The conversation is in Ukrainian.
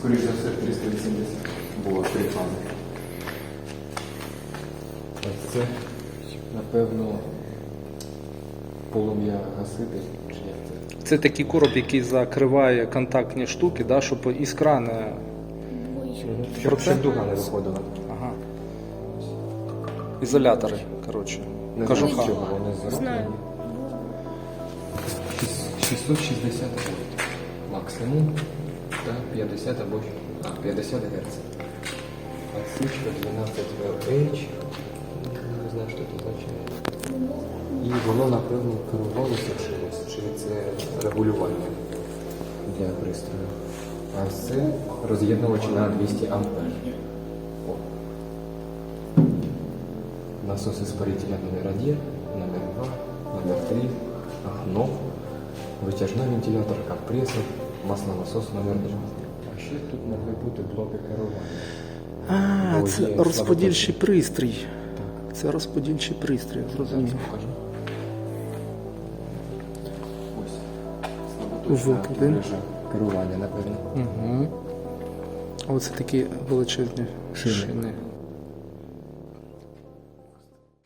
Скоріше за все, 380 було три фази. Ось це, напевно, полум'я гаситель, чи як це? Це такий короб, який закриває контактні штуки, да, щоб іскра не. Щоб, це? щоб дуга не виходила. Ага. Ізолятори, коротше. Не Кажуха. знаю, з чого вони зроблені. Знаю. 660 вольт максимум та 50 або а, 50 Гц. Отсичка 12 VH. Не знаю, що це означає. І воно, напевно, керувалося чимось, чи це регулювання для пристрою. А це роз'єднувач на 200 ампер. О. Насос испарителя номер 1, номер 2, номер 3, окно, витяжний вентилятор, компресор, маслонасос номер 2. А ще тут могли бути блоки керування. А, Бо це розподільчий пристрій. Так. Це розподільчий пристрій, зрозумів. Ось. Мережа керування, напевно. Угу. Оце такі величезні Шини. шини.